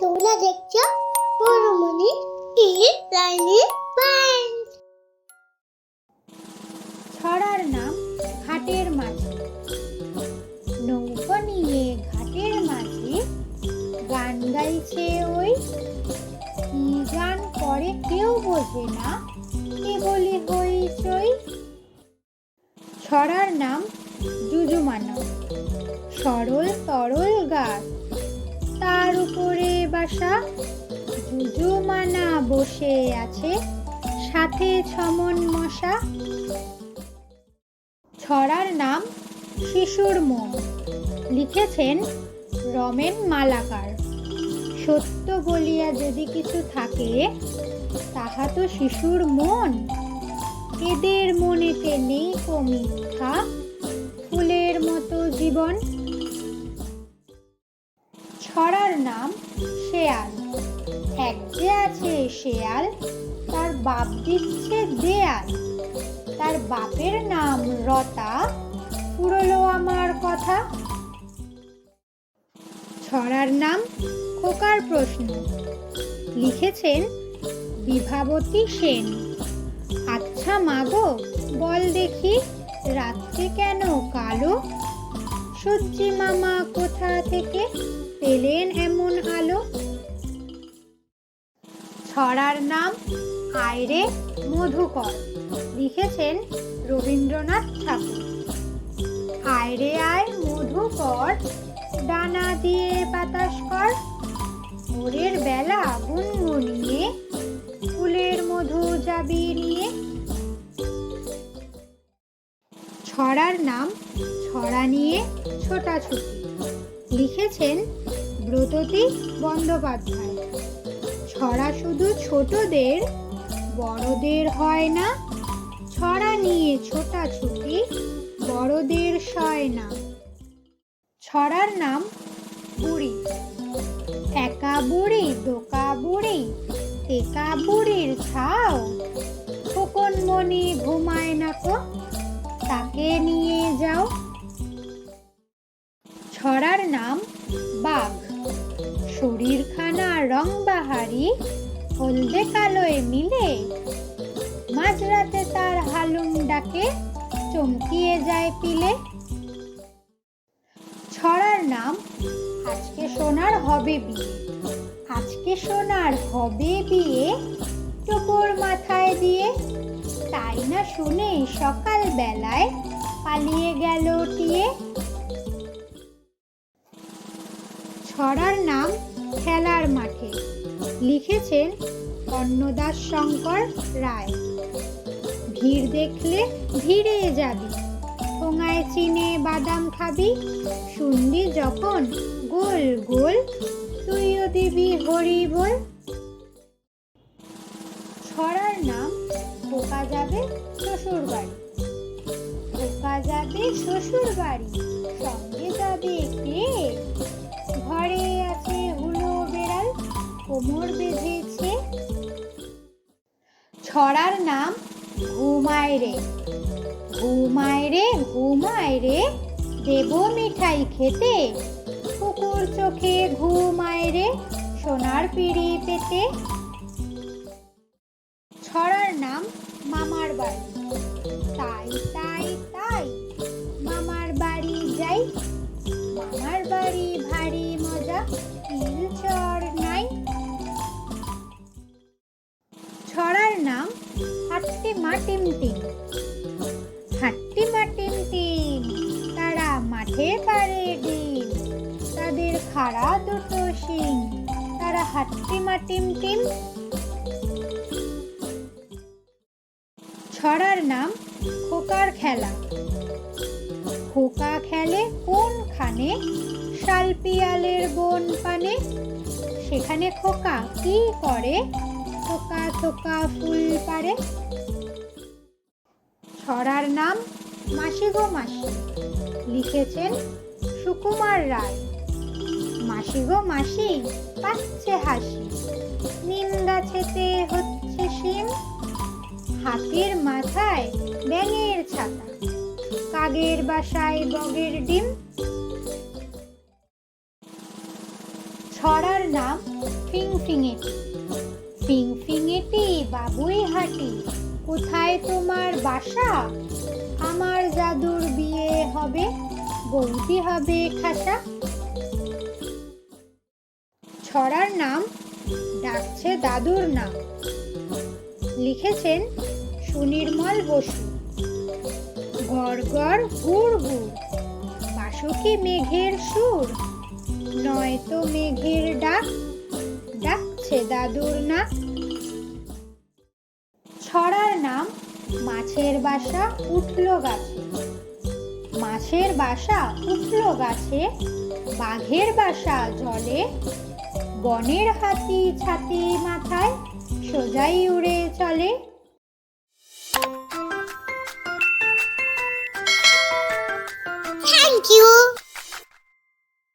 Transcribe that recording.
তোমরা দেখছ পরমণি kid লাইনি point ছড়ার নাম ঘাটের মাঝি। নৌকো নিয়ে ঘাটের মাঝি গান গাইছে ওই। কি গান করে কেউ বোঝে না কেবলই হইচই। ছড়ার নাম জুজুমানা সরল তরল গাছ তার উপরে বাসা। জুজুমানা বসে আছে, সাথে ছমন মশা। ছড়ার নাম শিশুর মন। লিখেছেন রমেন মালাকার। সত্য বলিয়া যদি কিছু থাকে, তাহা তো শিশুর মন। এদের মনেতে নেই কো মিথ্যা ফুলের মতো জীবন। নাম শেয়াল। এক যে আছে শেয়াল, তার বাপ দিচ্ছে দেয়াল। তার বাপের নাম রতা পুরলো আমার কথা। ছড়ার নাম খোকার প্রশ্ন। লিখেছেন বিভাবতী সেন। আচ্ছা মাগো, বল দেখি, রাত্রে কেন কালো? সূর্যি মামা কোথা থেকে পেলেন ছড়ার নাম আয়রে মধুকর। লিখেছেন রবীন্দ্রনাথ ঠাকুর। আয়রে আয় মধুকর, ডানা দিয়ে বাতাস কর। ভোরের বেলা গুনগুনিয়ে ফুলের মধু যাবি নিয়ে। ছড়ার নাম ছড়া নিয়ে ছোটাছুটি। লিখেছেন ব্রততী বন্দ্যোপাধ্যায়। ছড়া শুধু ছোটদের, বড়দের হয় না। ছড়া নিয়ে ছোটাছুটি বড়দের সয় না। ছড়ার নাম বুড়ি। একা বুড়ি, দোকা বুড়ি, টেকা বুড়ির ছাও। খোকন মনি ঘুমায় না তো তাকে নিয়ে যাও। ছড়ার নাম বাঘ। শরীরখানা রং বাহারি, হলদে কালোয় মিলে, মাঝরাতে তার হালুম ডাকে, চমকিয়ে যায় পিলে। ছড়ার নাম, আজকে সোনার হবে বিয়ে। আজকে সোনার হবে বিয়ে টোপর মাথায় দিয়ে। তাই না শুনে সকাল বেলায় পালিয়ে গেল টিয়ে। ছড়ার নাম খেলার মাঠে। লিখেছেন অন্নদাস শঙ্কর রায়। ভিড় দেখলে ভিড়ে যাবি। ঠোঙায় চিনে বাদাম খাবি। শুনবি যখন গোল গোল তুইও দিবি হরি বল। ছড়ার নাম খোকা যাবে শ্বশুর বাড়ি খোকা যাবে শ্বশুর বাড়ি সঙ্গে যাবে কে? ঘরে আছে হুলো বেড়াল কোমর বেঁধেছে। ছড়ার নাম ঘুমায় রে। ঘুমায় রে ঘুমায় রে। দেব মিঠাই খেতে। কুকুর চোখে ঘুমায় রে সোনার পিড়ি পেতে। ছড়ার নাম মামার বাড়ি। তাই তাই মামার বাড়ি ভারী মজা নাই? ছড়ার নাম হাট্টি মা টিম হাট্টি মা টিম তারা মাঠে পারে ডিম। তাদের খাড়া দুটো শিং, তারা হাট্টি মা টিম টিম ছড়ার নাম খোকার খেলা। কোনখানে শালপিয়ালের বন পানে। সেখানে খোকা কি করে? থোকা থোকা ফুল পারে। ছড়ার নাম মাসি গো মাসি। লিখেছেন সুকুমার রায়। মাসি গো মাসি পাচ্ছে হাসি। নিম গাছেতে হচ্ছে শিম। হাতির মাথায় ব্যাঙের ছাতা। কাগের বাসায় বগের ডিম। নাম ফিংফিঙেটি। ফিংফিঙেটি বাবুই হাটি কোথায় তোমার বাসা? আমার জাদুর বিয়ে হবে, বৌদি হবে খাসা। ছড়ার নাম ডাকছে দাদুর নাম। লিখেছেন সুনির্মল বসু। গড় গড় গুড় গুড় বাসুকি মেঘের সুর। নয়তো মেঘের ডাক ডাকছে দাদুর না। ছড়ার নাম, মাছের বাসা উঠল গাছে। মাছের বাসা উঠল গাছে, বাঘের বাসা জলে। বনের হাতি ছাতি মাথায় সোজাই উড়ে চলে।